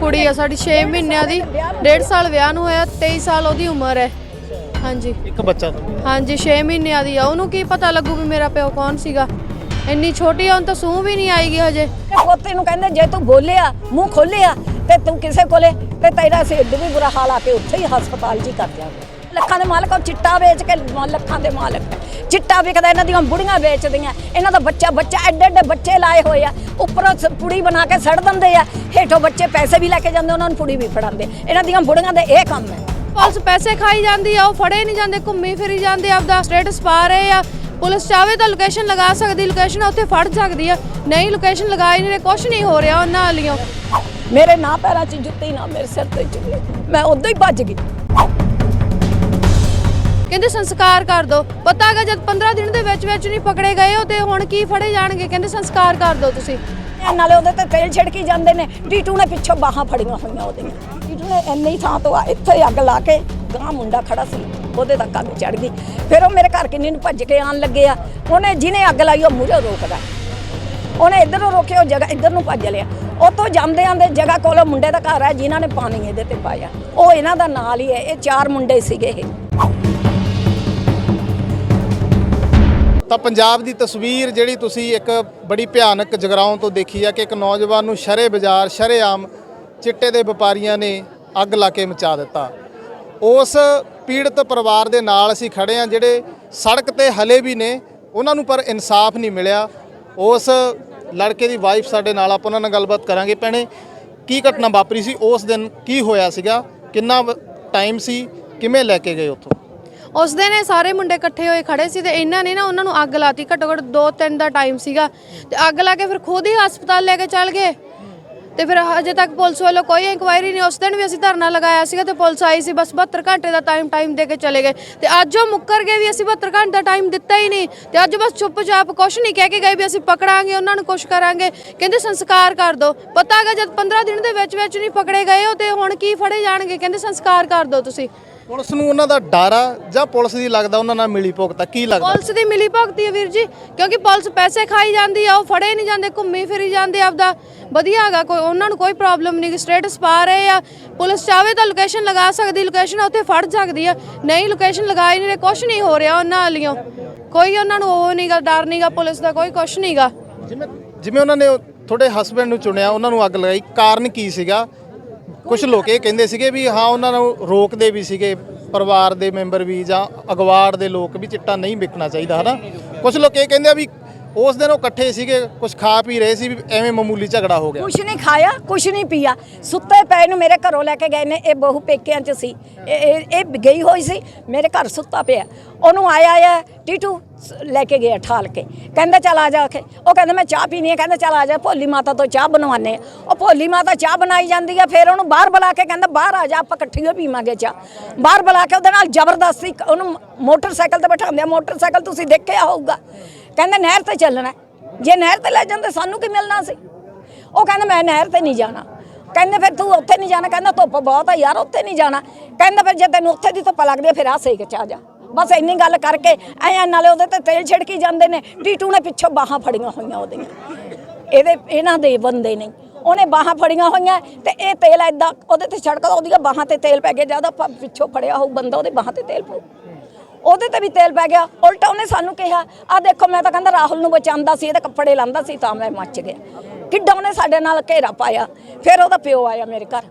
ਕੁੜੀ ਆ ਸਾਡੀ 6 ਮਹੀਨਿਆਂ ਦੀ 1.5 ਸਾਲ ਵਿਆਹ ਨੂੰ ਹੋਇਆ 23 ਸਾਲ ਉਹਦੀ ਉਮਰ ਹੈ। ਹਾਂਜੀ। ਇੱਕ ਬੱਚਾ ਤਾਂ। ਹਾਂਜੀ 6 ਮਹੀਨਿਆਂ ਦੀ ਆ। ਉਹਨੂੰ ਕੀ ਪਤਾ ਲੱਗੂ ਵੀ ਮੇਰਾ ਪਿਓ ਕੌਣ ਸੀਗਾ? ਇੰਨੀ ਛੋਟੀ ਆ ਹੁਣ ਤਾਂ ਸੂਹ ਵੀ ਨਹੀਂ ਆਏਗੀ ਹਜੇ। ਤੇ ਪੋਤੇ ਨੂੰ ਕਹਿੰਦੇ ਜੇ ਤੂੰ ਬੋਲਿਆ ਮੂੰਹ ਖੋਲਿਆ ਤੇ ਤੂੰ ਕਿਸੇ ਕੋਲੇ ਤੇ ਤੇਰਾ ਸਿੱਧ ਵੀ ਬੁਰਾ ਹਾਲ ਆ ਕੇ ਉੱਥੇ ਹੀ ਹਸਪਤਾਲ 'ਚ ਹੀ ਕਰ ਜਾਵੇ ਲੱਖਾਂ ਦੇ ਮਾਲਕ ਉਹ ਚਿੱਟਾ ਵੇਚ ਕੇ ਮ- ਲੱਖਾਂ ਦੇ ਮਾਲਕ। ਚਿੱਟਾ ਵਿਕਦਾ ਇਹਨਾਂ ਦੀਆਂ ਬੁੜੀਆਂ ਵੇਚਦੀਆਂ। ਇਹਨਾਂ ਦਾ ਬੱਚਾ ਬੱਚਾ ਐਡੇ ਐਡੇ ਬੱਚੇ ਲਾਏ ਹੋਏ ਆ। ਉੱਪਰੋਂ ਸ- ਪੁੜੀ ਬਣਾ ਕੇ ਸੜ ਦਿੰਦੇ ਆ। ਹੇਠੋਂ ਬੱਚੇ ਪੈਸੇ ਵੀ ਲੈ ਕੇ ਜਾਂਦੇ ਉਹਨਾਂ ਨੂੰ ਪੁੜੀ ਵੀ ਫੜਾਉਂਦੇ। ਇਹਨਾਂ ਦੀਆਂ ਬੁੜੀਆਂ ਦੇ ਇਹ ਕੰਮ ਹੈ। ਪੁਲਿਸ ਪੈਸੇ ਖਾਈ ਜਾਂਦੀ ਆ ਉਹ ਫੜੇ ਨਹੀਂ ਜਾਂਦੇ ਘੁੰਮੀ ਫਿਰੀ ਜਾਂਦੇ ਆਪਦਾ ਸਟੇਟਸ ਪਾ ਰਹੇ ਆ। ਪੁਲਿਸ ਚਾਵੇ ਤਾਂ ਲੋਕੇਸ਼ਨ ਲਗਾ ਸਕਦੀ ਲੋਕੇਸ਼ਨ ਉੱਥੇ ਫੜ ਸਕਦੀ ਆ। ਨਹੀਂ ਲੋਕੇਸ਼ਨ ਲਗਾਈ ਨਹੀਂ ਰਹੇ ਕੁਝ ਨਹੀਂ ਹੋ ਰਿਹਾ ਉਹਨਾਂ ਵਾਲੀਆਂ ਮੇਰੇ ਨਾ ਪੈਰਾਂ 'ਚ ਜੁੱਤੀ ਨਾ ਮੇਰੇ ਸਿਰ ਤੇ ਚੁੱਲੇ ਮੈਂ ਉਦੋਂ ਹੀ ਭੱਜ ਗਈ। ਕਹਿੰਦੇ ਸੰਸਕਾਰ ਕਰ ਦੋ। ਪਤਾ ਹੈਗਾ ਜਦ 15 ਦਿਨ ਦੇ ਵਿੱਚ ਵਿੱਚ ਨਹੀਂ ਪਕੜੇ ਗਏ ਉਹ ਤੇ ਹੁਣ ਕੀ ਫੜੇ ਜਾਣਗੇ? ਕਹਿੰਦੇ ਸੰਸਕਾਰ ਕਰ ਦੋ ਤੁਸੀਂ। ਨਾਲੇ ਉਹਦੇ ਤੇ ਤੇਲ ਛਿੜਕੀ ਜਾਂਦੇ ਨੇ। ਟੀਟੂ ਨੇ ਪਿੱਛੋਂ ਬਾਹਾਂ ਫੜੀਆਂ ਹੋਈਆਂ ਉਹਦੀਆਂ ਟੀਟੂ ਨੇ ਇੰਨੀ ਥਾਂ ਤੋਂ ਇੱਥੇ ਅੱਗ ਲਾ ਕੇ ਗਾਂ ਮੁੰਡਾ ਖੜਾ ਸੀ। ਉਹਦੇ ਤੱਕ ਅੱਗ ਚੜ ਗਈ। ਫਿਰ ਉਹ ਮੇਰੇ ਘਰ ਕਿੰਨੀ ਨੂੰ ਭੱਜ ਕੇ ਆਣ ਲੱਗੇ ਆ। ਉਹਨੇ ਜਿਹਨੇ ਅੱਗ ਲਾਈ ਉਹ ਮੂਹਰੇ ਰੋਕਦਾ। ਉਹਨੇ ਇੱਧਰੋਂ ਰੋਕਿਆ ਉਹ ਜਗ੍ਹਾ ਇੱਧਰ ਨੂੰ ਭੱਜ ਲਿਆ। ਉੱਥੋਂ ਜਾਂਦੇ ਆਂਦੇ ਜਗ੍ਹਾ ਕੋਲ ਮੁੰਡੇ ਦਾ ਘਰ ਹੈ, ਜਿਨ੍ਹਾਂ ਨੇ ਪਾਣੀ ਇਹਦੇ ਤੇ ਪਾਇਆ। ਉਹ ਇਹਨਾਂ ਦਾ ਨਾਲ ਹੀ ਹੈ। ਇਹ ਚਾਰ ਮੁੰਡੇ ਸੀਗੇ ਇਹ। ਤਾਂ ਪੰਜਾਬ ਦੀ ਤਸਵੀਰ ਜਿਹੜੀ ਤੁਸੀਂ ਇੱਕ ਬੜੀ ਭਿਆਨਕ ਜਗਰਾਉਂ ਤੋਂ ਦੇਖੀ ਆ ਕਿ ਇੱਕ ਨੌਜਵਾਨ ਨੂੰ ਸ਼ਰੇ ਬਾਜ਼ਾਰ ਸ਼ਰੇਆਮ ਚਿੱਟੇ ਦੇ ਵਪਾਰੀਆਂ ਨੇ ਅੱਗ ਲਾ ਕੇ ਮਚਾ ਦਿੱਤਾ। ਉਸ ਪੀੜਤ ਪਰਿਵਾਰ ਦੇ ਨਾਲ ਅਸੀਂ ਖੜੇ ਆ ਜਿਹੜੇ ਸੜਕ ਤੇ ਹਲੇ ਵੀ ਨੇ, ਉਹਨਾਂ ਨੂੰ ਪਰ ਇਨਸਾਫ ਨਹੀਂ ਮਿਲਿਆ। ਉਸ ਲੜਕੇ ਦੀ ਵਾਈਫ ਸਾਡੇ ਨਾਲ, ਆਪਾਂ ਉਹਨਾਂ ਨਾਲ ਗੱਲਬਾਤ ਕਰਾਂਗੇ। ਭੈਣੇ, ਕੀ ਘਟਨਾ ਵਾਪਰੀ ਸੀ? ਉਸ ਦਿਨ ਕੀ ਹੋਇਆ ਸੀਗਾ? ਕਿੰਨਾ ਟਾਈਮ ਸੀ? ਕਿਵੇਂ ਲੈ ਕੇ ਗਏ ਉੱਥੋਂ? ਉਸ ਦਿਨ ਇਹ ਸਾਰੇ ਮੁੰਡੇ ਇਕੱਠੇ ਹੋਏ ਖੜੇ ਸੀ ਤੇ ਇਹਨਾਂ ਨੇ ਨਾ ਉਹਨਾਂ ਨੂੰ ਅੱਗ ਲਾਤੀ। ਘੱਟੋ ਘੱਟ 2-3 ਦਾ ਟਾਈਮ ਸੀਗਾ। ਤੇ ਅੱਗ ਲਾ ਕੇ ਫਿਰ ਖੁਦ ਹੀ ਹਸਪਤਾਲ ਲੈ ਕੇ ਚੱਲ ਗਏ। ਤੇ ਫਿਰ ਹਜੇ ਤੱਕ ਪੁਲਿਸ ਵੱਲੋਂ ਕੋਈ ਇਨਕੁਆਇਰੀ ਨਹੀਂ ਉਸ ਦਿਨ ਵੀ ਅਸੀਂ ਧਰਨਾ ਲਗਾਇਆ ਸੀਗਾ ਤੇ ਪੁਲਿਸ ਆਈ ਸੀ, ਬਸ 72 ਘੰਟੇ ਦਾ ਟਾਈਮ ਟਾਈਮ ਦੇ ਕੇ ਚਲੇ ਗਏ। ਤੇ ਅੱਜ ਉਹ ਮੁੱਕਰ ਗਏ ਵੀ ਅਸੀਂ 72 ਘੰਟੇ ਦਾ ਟਾਈਮ ਦਿੱਤਾ ਹੀ ਨਹੀਂ। ਤੇ ਅੱਜ ਬਸ ਚੁੱਪਚਾਪ ਕੁਛ ਨਹੀਂ ਕਹਿ ਕੇ ਗਏ ਵੀ ਅਸੀਂ ਪਕੜਾਂਗੇ, ਉਹਨਾਂ ਨੂੰ ਕੁਛ ਕਰਾਂਗੇ। ਕਹਿੰਦੇ ਸੰਸਕਾਰ ਕਰ ਦਿਓ। ਪਤਾ ਹੈਗਾ ਜਦ 15 ਦਿਨ ਦੇ ਵਿੱਚ ਵਿੱਚ ਨਹੀਂ ਪਕੜੇ ਗਏ ਉਹ ਤੇ ਹੁਣ ਕੀ ਫੜੇ ਜਾਣਗੇ? ਕਹਿੰਦੇ ਸੰਸਕਾਰ ਕਰ ਦਿਓ ਤੁਸੀਂ। ਪੁਲਿਸ ਨੂੰ ਉਹਨਾਂ ਦਾ ਡਰ ਆ ਜਾਂ ਪੁਲਿਸ ਦੀ ਲੱਗਦਾ ਉਹਨਾਂ ਨਾਲ ਮਿਲੀ ਭੁਗਤਾ ਕੀ ਲੱਗਦਾ? ਪੁਲਿਸ ਦੀ ਮਿਲੀ ਭਗਤੀ ਹੈ ਵੀਰ ਜੀ ਕਿਉਂਕਿ ਪੁਲਿਸ ਪੈਸੇ ਖਾਈ ਜਾਂਦੀ ਆ ਉਹ ਫੜੇ ਨਹੀਂ ਜਾਂਦੇ ਘੁੰਮੀ ਫਿਰੀ ਜਾਂਦੇ ਆਪਦਾ। ਵਧੀਆ ਹੈਗਾ ਕੋਈ ਉਹਨਾਂ ਨੂੰ ਕੋਈ ਪ੍ਰੋਬਲਮ ਨਹੀਂ ਸਟੇਟਸ ਪਾ ਰਹੇ ਆ। ਪੁਲਿਸ ਚਾਵੇ ਤਾਂ ਲੋਕੇਸ਼ਨ ਲਗਾ ਸਕਦੀ ਲੋਕੇਸ਼ਨ ਉੱਥੇ ਫੜ ਸਕਦੀ ਆ। ਨਹੀਂ ਲੋਕੇਸ਼ਨ ਲਗਾਈ ਨਹੀਂ ਕੁਝ ਨਹੀਂ ਹੋ ਰਿਹਾ ਉਹਨਾਂ ਵਾਲੀਆਂ ਕੋਈ ਉਹਨਾਂ ਨੂੰ ਉਹ ਨਹੀਂਗਾ ਡਰ ਨਹੀਂਗਾ ਪੁਲਿਸ ਦਾ ਕੋਈ ਕੁਝ ਨਹੀਂਗਾ ਜਿਵੇਂ ਜਿਵੇਂ ਉਹਨਾਂ ਨੇ ਤੁਹਾਡੇ ਹਸਬੰਡ ਨੂੰ ਚੁਣਿਆ ਉਹਨਾਂ ਨੂੰ ਅੱਗ ਲਗਾਈ ਕਾਰਨ ਕੀ ਸੀਗਾ? ਕੁਝ ਲੋਕ ਇਹ ਕਹਿੰਦੇ ਸੀਗੇ ਵੀ ਹਾਂ, ਉਹਨਾਂ ਨੂੰ ਰੋਕਦੇ ਵੀ ਸੀਗੇ, ਪਰਿਵਾਰ ਦੇ ਮੈਂਬਰ ਵੀ ਜਾਂ ਅਗਵਾੜ ਦੇ ਲੋਕ ਵੀ ਚਿੱਟਾ ਨਹੀਂ ਵਿਕਣਾ ਚਾਹੀਦਾ, ਹਨਾ? ਕੁਝ ਲੋਕ ਇਹ ਕਹਿੰਦੇ ਆ ਵੀ ਉਸ ਦਿਨ ਉਹ ਇਕੱਠੇ ਸੀਗੇ ਕੁਝ ਖਾ ਪੀ ਰਹੇ ਸੀ, ਵੀ ਐਵੇਂ ਮਾਮੂਲੀ ਝਗੜਾ ਹੋ ਗਿਆ। ਕੁਛ ਨਹੀਂ ਖਾਇਆ, ਕੁਛ ਨਹੀਂ ਪੀਆ। ਸੁੱਤੇ ਪਏ ਨੂੰ ਮੇਰੇ ਘਰੋਂ ਲੈ ਕੇ ਗਏ ਨੇ, ਇਹ ਬਹੂ ਪੇਕਿਆਂ 'ਚ ਸੀ। ਇਹ, ਇਹ- ਇਹ ਗਈ ਹੋਈ ਸੀ, ਮੇਰੇ ਘਰ ਸੁੱਤਾ ਪਿਆ। ਉਹਨੂੰ ਆਇਆ ਆ ਟੀਟੂ ਲੈ ਕੇ ਗਿਆ ਠਾਲ ਕੇ। ਕਹਿੰਦਾ ਚਲ ਆ ਜਾ ਕੇ ਉਹ ਕਹਿੰਦਾ, ਮੈਂ ਚਾਹ ਪੀਣੀ ਹੈ ਕਹਿੰਦਾ, ਚਲ ਆ ਜਾ, ਭੋਲੀ ਮਾਤਾ ਤੋਂ ਚਾਹ ਬਣਵਾਨੇ ਆ। ਉਹ ਭੋਲੀ ਮਾਤਾ ਚਾਹ ਬਣਾਈ ਜਾਂਦੀ ਹੈ ਫਿਰ ਉਹਨੂੰ ਬਾਹਰ ਬੁਲਾ ਕੇ ਕਹਿੰਦਾ, ਬਾਹਰ ਆ ਜਾ, ਆਪਾਂ ਇਕੱਠੀਓ ਪੀਵਾਂਗੇ ਚਾਹ। ਬਾਹਰ ਬੁਲਾ ਕੇ ਉਹਦੇ ਨਾਲ ਜ਼ਬਰਦਸਤੀ ਉਹਨੂੰ ਮੋਟਰਸਾਈਕਲ ਤੇ ਬਿਠਾਉਂਦੇ ਆ, ਮੋਟਰਸਾਈਕਲ ਤੁਸੀਂ ਦੇਖਿਆ ਹੋਊਗਾ। ਕਹਿੰਦਾ, ਨਹਿਰ ਤੇ ਚੱਲਣਾ ਜੇ ਨਹਿਰ ਤੇ ਲੈ ਜਾਂਦੇ, ਸਾਨੂੰ ਕੀ ਮਿਲਣਾ ਸੀ? ਉਹ ਕਹਿੰਦਾ, ਮੈਂ ਨਹਿਰ ਤੇ ਨਹੀਂ ਜਾਣਾ। ਕਹਿੰਦੇ, ਫਿਰ ਤੂੰ ਉੱਥੇ ਨਹੀਂ ਜਾਣਾ? ਕਹਿੰਦਾ, ਧੁੱਪ ਬਹੁਤ ਆ ਯਾਰ, ਉੱਥੇ ਨਹੀਂ ਜਾਣਾ। ਕਹਿੰਦਾ, ਫਿਰ ਜੇ ਤੈਨੂੰ ਉੱਥੇ ਦੀ ਧੁੱਪ ਲੱਗਦੀ ਫਿਰ ਆ ਸੇਕ ਚ ਆ ਜਾ। ਬਸ ਇੰਨੀ ਗੱਲ ਕਰਕੇ ਐ ਨਾਲੇ ਉਹਦੇ ਤੇ ਤੇਲ ਛਿੜਕੀ ਜਾਂਦੇ ਨੇ ਟੀਟੂ ਨੇ ਪਿੱਛੋਂ ਬਾਹਾਂ ਫੜੀਆਂ ਹੋਈਆਂ ਉਹਦੀਆਂ। ਇਹਦੇ, ਇਹਨਾਂ ਦੇ ਬੰਦੇ ਨਹੀਂ ਉਹਨੇ ਬਾਹਾਂ ਫੜੀਆਂ ਹੋਈਆਂ, ਤੇ ਇਹ ਤੇਲ ਐਦਾਂ ਉਹਦੇ ਤੇ ਛੜਕਦਾ ਉਹਦੀਆਂ ਬਾਹਾਂ ਤੇ ਤੇਲ ਪੈ ਗਿਆ, ਜਦੋਂ ਪਿੱਛੋਂ ਫੜਿਆ ਹੋਊ ਬੰਦਾ, ਉਹਦੇ ਬਾਹਾਂ ਤੇ ਤੇਲ ਪਊ। ਉਹਦੇ ਤੇ ਵੀ ਤੇਲ ਪੈ ਗਿਆ। ਉਲਟਾ ਉਹਨੇ ਸਾਨੂੰ ਕਿਹਾ, ਆ ਦੇਖੋ, ਮੈਂ ਤਾਂ ਕਹਿੰਦਾ ਰਾਹੁਲ ਨੂੰ ਬਚਾਉਂਦਾ ਸੀ, ਇਹਦੇ ਕੱਪੜੇ ਲਾਂਦਾ ਸੀ, ਤਾਂ ਮੈਂ ਮੱਚ ਗਿਆ। ਕਿੱਡਾ ਉਹਨੇ ਸਾਡੇ ਨਾਲ ਘੇਰਾ ਪਾਇਆ। ਫਿਰ ਉਹਦਾ ਪਿਓ ਆਇਆ ਮੇਰੇ ਘਰ।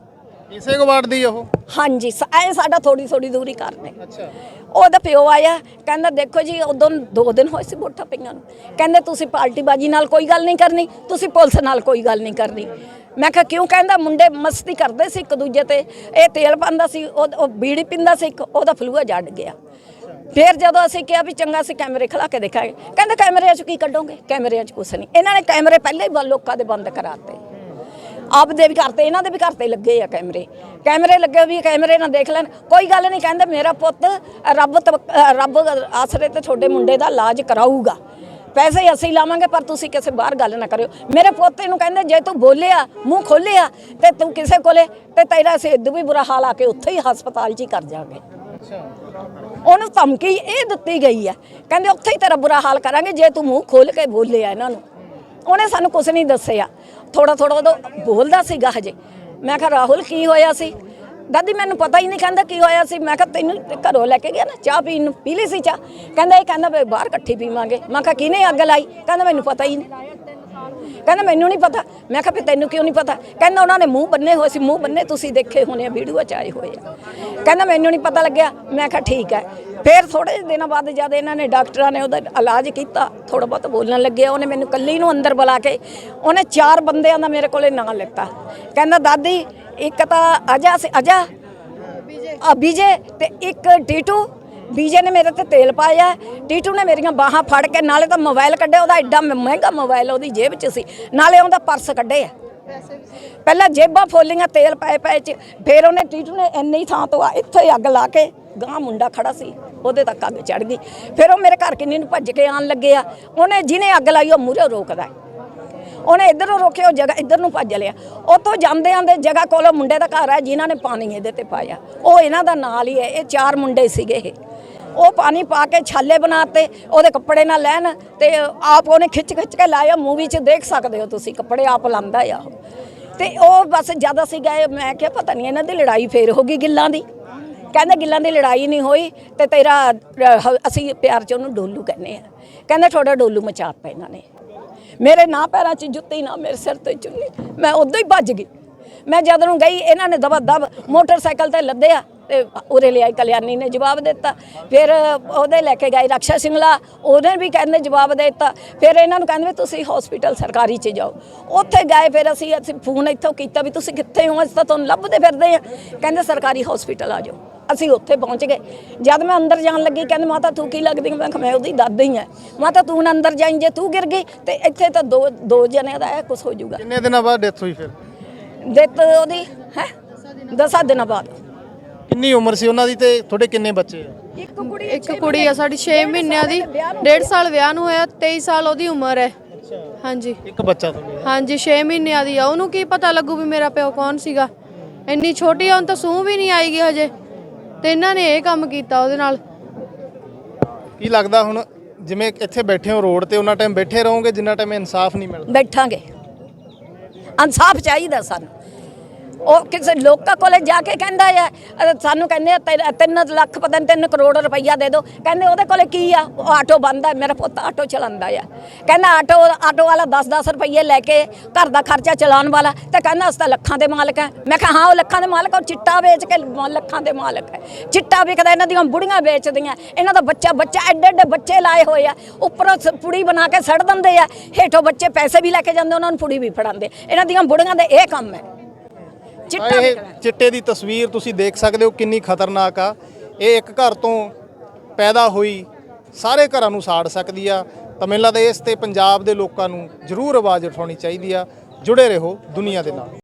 ਇਸੇ ਗਵਾੜ ਦੀ ਉਹ? ਹਾਂਜੀ ਸ- ਐ ਸਾਡਾ ਥੋੜੀ ਥੋੜੀ ਦੂਰੀ ਕਰਨੇ ਅੱਛਾ। ਉਹਦਾ ਪਿਓ ਆਇਆ ਕਹਿੰਦਾ ਦੇਖੋ ਜੀ ਉਦੋਂ ਦੋ ਦਿਨ ਹੋਏ ਸੀ ਵੋਟਾਂ ਪਈਆਂ ਨੂੰ। ਕਹਿੰਦੇ ਤੁਸੀਂ ਪਾਰਟੀ ਬਾਜੀ ਨਾਲ ਕੋਈ ਗੱਲ ਨਹੀਂ ਕਰਨੀ ਤੁਸੀਂ ਪੁਲਿਸ ਨਾਲ ਕੋਈ ਗੱਲ ਨਹੀਂ ਕਰਨੀ। ਮੈਂ ਕਿਹਾ ਕਿਉਂ? ਕਹਿੰਦਾ ਮੁੰਡੇ ਮਸਤੀ ਕਰਦੇ ਸੀ ਇੱਕ ਦੂਜੇ ਤੇ। ਇਹ ਤੇਲ ਪਾਉਂਦਾ ਸੀ ਉਹ ਉਹ ਬੀੜੀ ਪਿੰਦਾ ਸੀ ਇੱਕ ਉਹਦਾ ਫਲੂਆ ਜੜ ਗਿਆ। ਫਿਰ ਜਦੋਂ ਅਸੀਂ ਕਿਹਾ ਵੀ ਚੰਗਾ ਸੀ ਕੈਮਰੇ ਖਲਾ ਕੇ ਦੇਖਾਂਗੇ। ਕਹਿੰਦੇ ਕੈਮਰਿਆਂ 'ਚ ਕੀ ਕੱਢੋਗੇ? ਕੈਮਰਿਆਂ 'ਚ ਕੁਛ ਨਹੀਂ। ਇਹਨਾਂ ਨੇ ਕੈਮਰੇ ਪਹਿਲੇ ਹੀ ਬ- ਲੋਕਾਂ ਦੇ ਬੰਦ ਕਰਾਤੇ। ਆਪ ਦੇ ਵੀ ਕਰਤੇ ਇਹਨਾਂ ਦੇ ਵੀ ਕਰਤੇ ਲੱਗੇ ਆ ਕੈਮਰੇ। ਕੈਮਰੇ ਲੱਗੇ ਵੀ ਕੈਮਰੇ ਨਾਲ ਦੇਖ ਲੈਣ। ਕੋਈ ਗੱਲ ਨਹੀਂ ਕਹਿੰਦੇ ਮੇਰਾ ਪੁੱਤ ਰੱਬ ਤਵ- ਅ, ਰੱਬ ਆਸਰੇ ਤੇ ਤੁਹਾਡੇ ਮੁੰਡੇ ਦਾ ਇਲਾਜ ਕਰਾਊਗਾ। ਪੈਸੇ ਅਸੀਂ ਲਾਵਾਂਗੇ ਪਰ ਤੁਸੀਂ ਕਿਸੇ ਬਾਹਰ ਗੱਲ ਨਾ ਕਰਿਓ। ਮੇਰੇ ਪੋਤੇ ਨੂੰ ਕਹਿੰਦੇ ਜੇ ਤੂੰ ਬੋਲਿਆ ਮੂੰਹ ਖੋਲਿਆ ਤੇ ਤੂੰ ਕਿਸੇ ਕੋਲੇ ਤੇ ਤੇਰਾ ਸਿੱਧ ਵੀ ਬੁਰਾ ਹਾਲ ਆ ਕੇ ਉੱਥੇ ਹੀ ਹਸਪਤਾਲ 'ਚ ਹੀ ਕਰ ਜਾਗੇ। ਉਹਨੂੰ ਧਮਕੀ ਇਹ ਦਿੱਤੀ ਗਈ ਹੈ ਕਹਿੰਦੇ ਉੱਥੇ ਹੀ ਤੇਰਾ ਬੁਰਾ ਹਾਲ ਕਰਾਂਗੇ ਜੇ ਤੂੰ ਮੂੰਹ ਖੋਲ ਕੇ ਬੋਲਿਆ ਇਹਨਾਂ ਨੂੰ। ਉਹਨੇ ਸਾਨੂੰ ਕੁਝ ਨਹੀਂ ਦੱਸਿਆ। ਥੋੜਾ ਥੋੜਾ ਉਦੋਂ ਬੋਲਦਾ ਸੀਗਾ ਹਜੇ। ਮੈਂ ਕਿਹਾ, ਰਾਹੁਲ, ਕੀ ਹੋਇਆ ਸੀ? ਦਾਦੀ, ਮੈਨੂੰ ਪਤਾ ਹੀ ਨਹੀਂ ਕਹਿੰਦਾ ਕੀ ਹੋਇਆ ਸੀ। ਮੈਂ ਕਿਹਾ, ਤੈਨੂੰ ਘਰੋਂ ਲੈ ਕੇ ਗਿਆ ਨਾ, ਚਾਹ ਪੀਣ ਨੂੰ, ਪੀ ਲਈ ਸੀ ਚਾਹ? ਕਹਿੰਦਾ, ਇਹ ਕਹਿੰਦਾ ਬਾਹਰ ਇਕੱਠੀ ਪੀਵਾਂਗੇ। ਮੈਂ ਕਿਹਾ, ਕਿਹਨੇ ਅੱਗ ਲਾਈ? ਕਹਿੰਦਾ, ਮੈਨੂੰ ਪਤਾ ਹੀ ਨਹੀਂ। ਕਹਿੰਦਾ, ਮੈਨੂੰ ਨਹੀਂ ਪਤਾ। ਮੈਂ ਕਿਹਾ ਵੀ ਤੈਨੂੰ ਕਿਉਂ ਨਹੀਂ ਪਤਾ? ਕਹਿੰਦਾ, ਉਹਨਾਂ ਨੇ ਮੂੰਹ ਬੰਨੇ ਹੋਏ ਸੀ, ਮੂੰਹ ਬੰਨੇ ਤੁਸੀਂ ਦੇਖੇ ਹੋਣੇ ਆ ਵੀਡੀਓ ਚ ਆਏ ਹੋਏ ਆ। ਕਹਿੰਦਾ, ਮੈਨੂੰ ਨਹੀਂ ਪਤਾ ਲੱਗਿਆ। ਮੈਂ ਕਿਹਾ, ਠੀਕ ਹੈ। ਫਿਰ ਥੋੜੇ ਜਿਹੇ ਦਿਨਾਂ ਬਾਅਦ ਜਦ ਇਹਨਾਂ ਨੇ ਡਾਕਟਰਾਂ ਨੇ ਉਹਦਾ ਇਲਾਜ ਕੀਤਾ ਥੋੜਾ ਬਹੁਤ ਬੋਲਣ ਲੱਗਿਆ, ਉਹਨੇ ਮੈਨੂੰ ਕੱਲੀ ਨੂੰ ਅੰਦਰ ਬੁਲਾ ਕੇ ਉਹਨੇ ਚਾਰ ਬੰਦਿਆਂ ਦਾ ਮੇਰੇ ਕੋਲੇ ਨਾਂ ਲਿੱਤਾ। ਕਹਿੰਦਾ, ਦਾਦੀ, ਇੱਕ ਤਾਂ ਅਜਾ ਸੀ, ਅਜਾ ਆ ਬੀਜੇ, ਤੇ ਇੱਕ ਡੀਟੂ ਬੀਜੇ ਨੇ ਮੇਰੇ ਤੇ ਤੇਲ ਪਾਇਆ, ਟੀਟੂ ਨੇ ਮੇਰੀਆਂ ਬਾਹਾਂ ਫੜ ਕੇ, ਨਾਲੇ ਤਾਂ ਮੋਬਾਈਲ ਕੱਢਿਆ, ਉਹਦਾ ਐਡਾ ਮਹਿੰਗਾ ਮੋਬਾਈਲ ਉਹਦੀ ਜੇਬ 'ਚ ਸੀ। ਨਾਲੇ ਉਹਦਾ ਪਰਸ ਕੱਢਿਆ ਪਹਿਲਾਂ ਜੇਬਾਂ ਫੋਲੀਆਂ, ਤੇਲ ਪਏ ਪਏ ਚ, ਫਿਰ ਉਹਨੇ ਟੀਟੂ ਨੇ ਇੰਨੀ ਥਾਂ ਤੋਂ ਆ, ਇੱਥੇ ਅੱਗ ਲਾ ਕੇ ਗਾਂ ਮੁੰਡਾ ਖੜਾ ਸੀ, ਉਹਦੇ ਤੱਕ ਅੱਗ ਚੜ ਗਈ। ਫਿਰ ਉਹ ਮੇਰੇ ਘਰ ਕਿੰਨੀ ਨੂੰ ਭੱਜ ਕੇ ਆਣ ਲੱਗੇ ਆ। ਉਹਨੇ ਜਿਹਨੇ ਅੱਗ ਲਾਈ, ਉਹ ਮੂਹਰੇ ਰੋਕਦਾ ਹੈ। ਉਹਨੇ ਇੱਧਰੋਂ ਰੋਕਿਆ, ਉਹ ਜਗ੍ਹਾ ਇੱਧਰ ਨੂੰ ਭੱਜ ਲਿਆ। ਉੱਥੋਂ ਜਾਂਦੇ ਆਂਦੇ ਜਗ੍ਹਾ ਕੋਲੋਂ ਮੁੰਡੇ ਦਾ ਘਰ ਹੈ, ਜਿਨ੍ਹਾਂ ਨੇ ਪਾਣੀ ਇਹਦੇ ਤੇ ਪਾਇਆ। ਉਹ ਇਹਨਾਂ ਦਾ ਨਾਲ ਹੀ ਹੈ, ਇਹ ਚਾਰ ਮੁੰਡੇ ਸੀਗੇ ਇਹ। ਉਹ ਪਾਣੀ ਪਾ ਕੇ ਛਾਲੇ ਬਣਾਤੇ, ਉਹਦੇ ਕੱਪੜੇ ਨਾਲ ਲੈਣ ਤੇ ਆਪ ਉਹਨੇ ਖਿੱਚ ਖਿੱਚ ਕੇ ਲਾਇਆ ਮੂਵੀ 'ਚ ਦੇਖ ਸਕਦੇ ਹੋ ਤੁਸੀਂ, ਕੱਪੜੇ ਆਪ ਲਾਂਦਾ ਆ ਉਹ। ਤੇ ਉਹ ਬਸ ਜ਼ਿਆਦਾ ਸੀ ਗਏ ਮੈਂ ਕਿਹਾ ਪਤਾ ਨਹੀਂ ਇਹਨਾਂ ਦੀ ਲੜਾਈ ਫੇਰ ਹੋ ਗਈ ਗਿੱਲਾਂ ਦੀ। ਕਹਿੰਦਾ ਗਿੱਲਾਂ ਦੀ ਲੜਾਈ ਨਹੀਂ ਹੋਈ ਤੇ ਤੇਰਾ ਅਸੀਂ ਪਿਆਰ ਚ ਉਹਨੂੰ ਡੋਲੂ ਕਹਿੰਦੇ ਆ। ਕਹਿੰਦਾ ਤੁਹਾਡਾ ਡੋਲੂ ਮਚਾਤਾ ਇਹਨਾਂ ਨੇ। ਮੇਰੇ ਨਾ ਪੈਰਾਂ 'ਚ ਜੁੱਤੀ ਨਾ ਮੇਰੇ ਸਿਰ ਤੇ ਚੁੰਨੀ, ਮੈਂ ਉਦੋਂ ਹੀ ਭੱਜ ਗਈ। ਮੈਂ ਜਦ ਨੂੰ ਗਈ, ਇਹਨਾਂ ਨੇ ਦਬਾ ਦਬ ਮੋਟਰਸਾਈਕਲ ਤੇ ਲੱਦਿਆ ਤੇ ਉਰੇ ਲਿਆਈ ਕਲਿਆਣੀ ਨੇ ਜਵਾਬ ਦਿੱਤਾ। ਫਿਰ ਉਹਦੇ ਲੈ ਕੇ ਗਏ ਰਕਸ਼ਾ ਸਿੰਘਲਾ ਉਹਨੇ ਵੀ ਕਹਿੰਦੇ ਜਵਾਬ ਦੇ ਦਿੱਤਾ। ਫਿਰ ਇਹਨਾਂ ਨੂੰ ਕਹਿੰਦੇ ਵੀ ਤੁਸੀਂ ਹਸਪੀਟਲ ਸਰਕਾਰੀ 'ਚ ਜਾਓ। ਉੱਥੇ ਗਏ ਫਿਰ ਅਸੀਂ ਅਸੀਂ ਫੋਨ ਇੱਥੋਂ ਕੀਤਾ ਵੀ ਤੁਸੀਂ ਕਿੱਥੇ ਹੋ? ਅਸੀਂ ਤਾਂ ਤੁਹਾਨੂੰ ਲੱਭਦੇ ਫਿਰਦੇ ਆ। ਕਹਿੰਦੇ ਸਰਕਾਰੀ ਹਸਪੀਟਲ ਆ ਜਾਓ। ਅਸੀਂ ਉੱਥੇ ਪਹੁੰਚ ਗਏ। ਜਦ ਮੈਂ ਅੰਦਰ ਜਾਣ ਲੱਗੀ, ਕਹਿੰਦੇ ਮਾਤਾ ਤੂੰ ਕੀ ਲੱਗਦੀ? ਮੈਂ ਕਿਹਾ, ਮੈਂ ਉਹਦੀ ਦਾਦੀ ਹੀ। ਆ ਮਾਤਾ ਤੂੰ ਨਾ ਅੰਦਰ ਜਾਈਂ ਜੇ ਤੂੰ ਗਿਰ ਗਈ ਤੇ ਇੱਥੇ ਤਾਂ ਦੋ ਦੋ ਜਣਿਆਂ ਦਾ ਇਹ ਕੁਝ ਹੋ ਜਾਊਗਾ। ਕਿੰਨੇ ਦਿਨਾਂ ਬਾਅਦ ਡੈਥ ਹੋਈ ਫਿਰ? ਦਿੱਤ ਉਹਦੀ ਹੈ? ਦਸਾਂ ਦਿਨਾਂ ਬਾਅਦ। ਕਿੰਨੀ ਉਮਰ ਸੀ ਉਹਨਾਂ ਦੀ ਤੇ ਤੁਹਾਡੇ ਕਿੰਨੇ ਬੱਚੇ ਆ? ਇੱਕ ਕੁੜੀ ਇੱਕ ਕੁੜੀ ਆ ਸਾਡੀ 6 ਮਹੀਨਿਆਂ ਦੀ। 1.5 ਸਾਲ ਵਿਆਹ ਨੂੰ ਹੋਇਆ 23 ਸਾਲ ਉਹਦੀ ਉਮਰ ਹੈ। ਹਾਂਜੀ। ਇੱਕ ਬੱਚਾ ਤੁਹਾਡੇ। ਹਾਂਜੀ 6 ਮਹੀਨਿਆਂ ਦੀ ਆ। ਉਹਨੂੰ ਕੀ ਪਤਾ ਲੱਗੂ ਵੀ ਮੇਰਾ ਪਿਓ ਕੌਣ ਸੀਗਾ? ਇੰਨੀ ਛੋਟੀ ਆ ਉਹਨੂੰ ਤਾਂ ਸੂਹ ਵੀ ਨਹੀਂ ਆਏਗੀ ਹਜੇ। ਤੇ ਇਹਨਾਂ ਨੇ ਇਹ ਕੰਮ ਕੀਤਾ ਉਹਦੇ ਨਾਲ। ਕੀ ਲੱਗਦਾ ਹੁਣ ਜਿਵੇਂ ਇੱਥੇ ਬੈਠੇ ਹੋ ਰੋਡ ਤੇ ਉਹਨਾਂ ਟਾਈਮ ਬੈਠੇ ਰਹੋਗੇ ਜਿੰਨਾ ਟਾਈਮ ਇਨਸਾਫ ਨਹੀਂ ਮਿਲਦਾ? ਬੈਠਾਂਗੇ। ਇਨਸਾਫ ਚਾਹੀਦਾ ਸਾਨੂੰ। ਉਹ ਕਿਸੇ ਲੋਕਾਂ ਕੋਲੇ ਜਾ ਕੇ ਕਹਿੰਦਾ ਆ ਸਾਨੂੰ ਕਹਿੰਦੇ ਆ ਤਿੰਨ- ਤਿੰਨ ਲੱਖ ਪਤਾ ਨਹੀਂ 3 ਕਰੋੜ ਰੁਪਈਆ ਦੇ ਦਿਓ। ਕਹਿੰਦੇ ਉਹਦੇ ਕੋਲੇ ਕੀ ਆ? ਉਹ ਆਟੋ ਬੰਦਾ ਮੇਰਾ ਪੁੱਤ ਆਟੋ ਚਲਾਉਂਦਾ ਆ। ਕਹਿੰਦਾ ਆਟੋ ਆਟੋ ਵਾਲਾ 10-10 ਰੁਪਈਏ ਲੈ ਕੇ ਘਰ ਦਾ ਖਰਚਾ ਚਲਾਉਣ ਵਾਲਾ ਤੇ ਕਹਿੰਦਾ ਅਸੀਂ ਤਾਂ ਲੱਖਾਂ ਦੇ ਮਾਲਕ ਹੈ ਮੈਂ ਕਿਹਾ, ਹਾਂ, ਉਹ ਲੱਖਾਂ ਦੇ ਮਾਲਕ ਉਹ ਚਿੱਟਾ ਵੇਚ ਕੇ ਮ- ਲੱਖਾਂ ਦੇ ਮਾਲਕ ਹੈ ਚਿੱਟਾ ਵਿਕਦਾ, ਇਹਨਾਂ ਦੀਆਂ ਬੁੜੀਆਂ ਵੇਚਦੀਆਂ। ਇਹਨਾਂ ਦਾ ਬੱਚਾ ਬੱਚਾ ਐਡੇ ਐਡੇ ਬੱਚੇ ਲਾਏ ਹੋਏ ਆ। ਉੱਪਰੋਂ ਸ- ਪੁੜੀ ਬਣਾ ਕੇ ਸੜ ਦਿੰਦੇ ਆ। ਹੇਠੋਂ ਬੱਚੇ ਪੈਸੇ ਵੀ ਲੈ ਕੇ ਜਾਂਦੇ, ਉਹਨਾਂ ਨੂੰ ਪੁੜੀ ਵੀ ਫੜਾਉਂਦੇ। ਇਹਨਾਂ ਦੀਆਂ ਬੁੜੀਆਂ ਦੇ ਇਹ ਕੰਮ ਹੈ। ਤਾਂ ਚਿੱਟਾ ਇਹ ਵਿਕਦਾ ਚਿੱਟੇ ਦੀ ਤਸਵੀਰ ਤੁਸੀਂ ਦੇਖ ਸਕਦੇ ਹੋ ਕਿੰਨੀ ਖਤਰਨਾਕ ਆ। ਇਹ ਇੱਕ ਘਰ ਤੋਂ ਪੈਦਾ ਹੋਈ ਸਾਰੇ ਘਰਾਂ ਨੂੰ ਸਾੜ ਸਕਦੀ ਆ। ਤਾਂ ਮੈਨੂੰ ਲੱਗਦਾ ਇਸ ਤੇ ਪੰਜਾਬ ਦੇ ਲੋਕਾਂ ਨੂੰ ਜ਼ਰੂਰ ਆਵਾਜ਼ ਉਠਾਉਣੀ ਚਾਹੀਦੀ ਆ। ਜੁੜੇ ਰਹੋ ਦੁਨੀਆ ਦੇ ਨਾਲ।